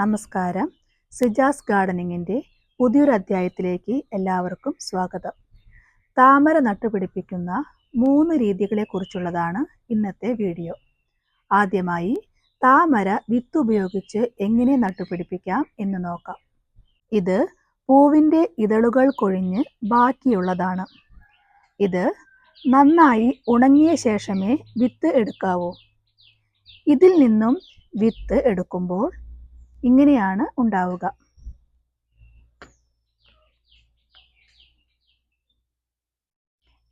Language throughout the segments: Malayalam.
നമസ്കാരം. സിജാസ് ഗാർഡനിങ്ങിന്റെ പുതിയൊരു അധ്യായത്തിലേക്ക് എല്ലാവർക്കും സ്വാഗതം. താമര നട്ടുപിടിപ്പിക്കുന്ന മൂന്ന് രീതികളെക്കുറിച്ചുള്ളതാണ് ഇന്നത്തെ വീഡിയോ. ആദ്യമായി താമര വിത്ത് ഉപയോഗിച്ച് എങ്ങനെ നട്ടുപിടിപ്പിക്കാം എന്ന് നോക്കാം. ഇത് പൂവിന്റെ ഇതളുകൾ കൊഴിഞ്ഞ് ബാക്കിയുള്ളതാണ്. ഇത് നന്നായി ഉണങ്ങിയ ശേഷമേ വിത്ത് എടുക്കാവൂ. ഇതിൽ നിന്നും വിത്ത് എടുക്കുമ്പോൾ ഇങ്ങനെയാണ് ഉണ്ടാവുക.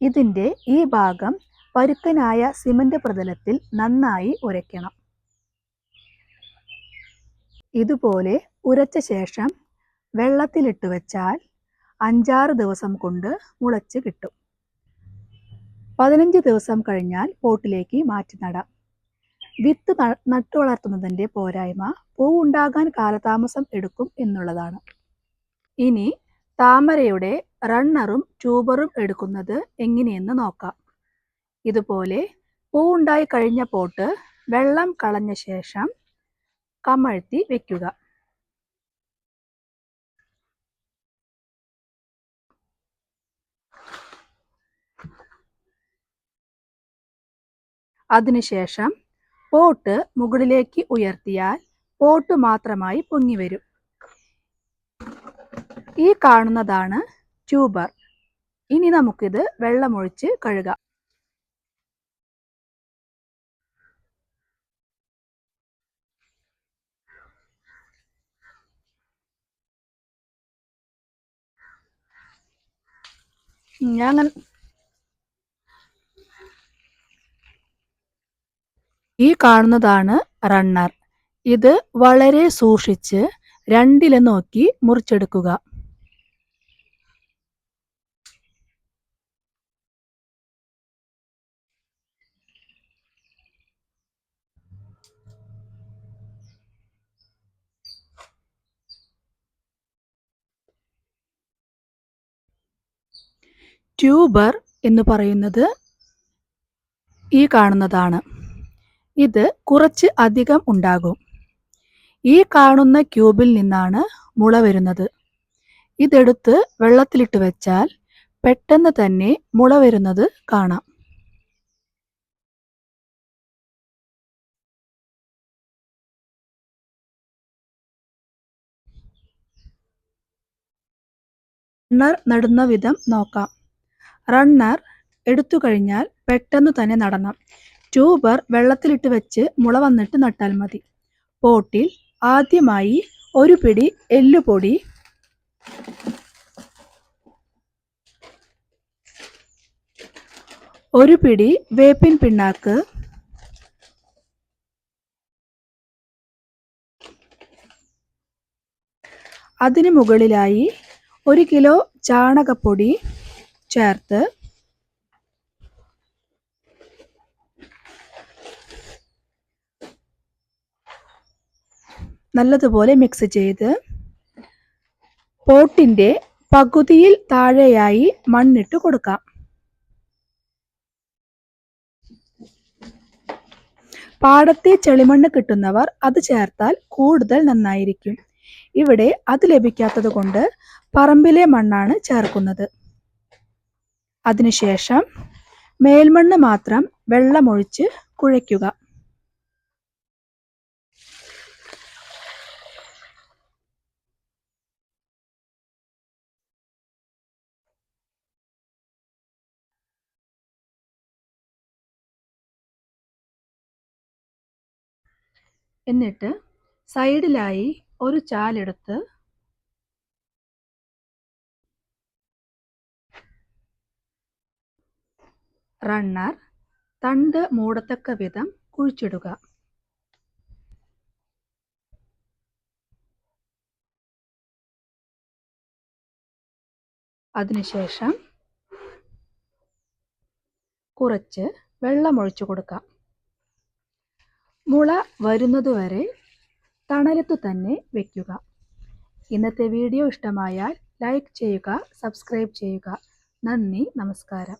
ഇതിന്റെ ഈ ഭാഗം പരുക്കനായ സിമന്റ് പ്രതലത്തിൽ നന്നായി ഉരയ്ക്കണം. ഇതുപോലെ ഉരച്ച ശേഷം വെള്ളത്തിലിട്ട് വെച്ചാൽ അഞ്ചാറ് ദിവസം കൊണ്ട് മുളച്ച് കിട്ടും. പതിനഞ്ച് ദിവസം കഴിഞ്ഞാൽ പോട്ടിലേക്ക് മാറ്റി നടാം. വിത്ത് നട്ടു വളർത്തുന്നതിന്റെ പോരായ്മ പൂവുണ്ടാകാൻ കാലതാമസം എടുക്കും എന്നുള്ളതാണ്. ഇനി താമരയുടെ റണ്ണറും ട്യൂബറും എടുക്കുന്നത് എങ്ങനെയെന്ന് നോക്കാം. ഇതുപോലെ പൂവുണ്ടായി കഴിഞ്ഞ പോട്ട് വെള്ളം കളഞ്ഞ ശേഷം കമഴ്ത്തി വെക്കുക. അതിനുശേഷം പോട്ട് മുകളിലേക്ക് ഉയർത്തിയാൽ പോട്ട് മാത്രമായി പൊങ്ങി വരും. ഈ കാണുന്നതാണ് ട്യൂബർ. ഇനി നമുക്കിത് വെള്ളമൊഴിച്ച് കഴുകാം. ഞാൻ ഈ കാണുന്നതാണ് റണ്ണർ ഇത് വളരെ സൂക്ഷിച്ച് രണ്ടില നോക്കി മുറിച്ചെടുക്കുക. ട്യൂബർ എന്ന് പറയുന്നത് ഈ കാണുന്നതാണ്. ഇത് കുറച്ച് അധികം ഉണ്ടാകും. ഈ കാണുന്ന ക്യൂബിൽ നിന്നാണ് മുള വരുന്നത്. ഇതെടുത്ത് വെള്ളത്തിലിട്ട് വെച്ചാൽ പെട്ടെന്ന് തന്നെ മുള വരുന്നത് കാണാം. റണ്ണർ നടുന്ന വിധം നോക്കാം. റണ്ണർ എടുത്തു കഴിഞ്ഞാൽ പെട്ടെന്ന് തന്നെ നടണം. ട്യൂബർ വെള്ളത്തിലിട്ട് വെച്ച് മുള വന്നിട്ട് നട്ടാൽ മതി. പോട്ടിൽ ആദ്യമായി ഒരു പിടി എല്ലുപൊടി ഒരു പിടി വേപ്പിൻ പിണ്ണാക്ക് അതിനു മുകളിലായി ഒരു കിലോ ചാണകപ്പൊടി ചേർത്ത് നല്ലതുപോലെ മിക്സ് ചെയ്ത് പോട്ടിന്റെ പകുതിയിൽ താഴെയായി മണ്ണിട്ട് കൊടുക്കാം. പാടത്തെ ചെളിമണ്ണ് കിട്ടുന്നവർ അത് ചേർത്താൽ കൂടുതൽ നന്നായിരിക്കും. ഇവിടെ അത് ലഭിക്കാത്തത് കൊണ്ട് പറമ്പിലെ മണ്ണാണ് ചേർക്കുന്നത്. അതിനുശേഷം മേൽമണ്ണ് മാത്രം വെള്ളമൊഴിച്ച് കുഴയ്ക്കുക. എന്നിട്ട് സൈഡിലായി ഒരു ചാലെടുത്ത് റണ്ണർ തണ്ട് മൂടത്തക്ക വിധം കുഴിച്ചിടുക. അതിനുശേഷം കുറച്ച് വെള്ളമൊഴിച്ചു കൊടുക്കാം. മുള വരുന്നതുവരെ തണലത്ത് തന്നെ വയ്ക്കുക ഇന്നത്തെ വീഡിയോ ഇഷ്ടമായാൽ ലൈക്ക് ചെയ്യുക സബ്സ്ക്രൈബ് ചെയ്യുക. നന്ദി നമസ്കാരം.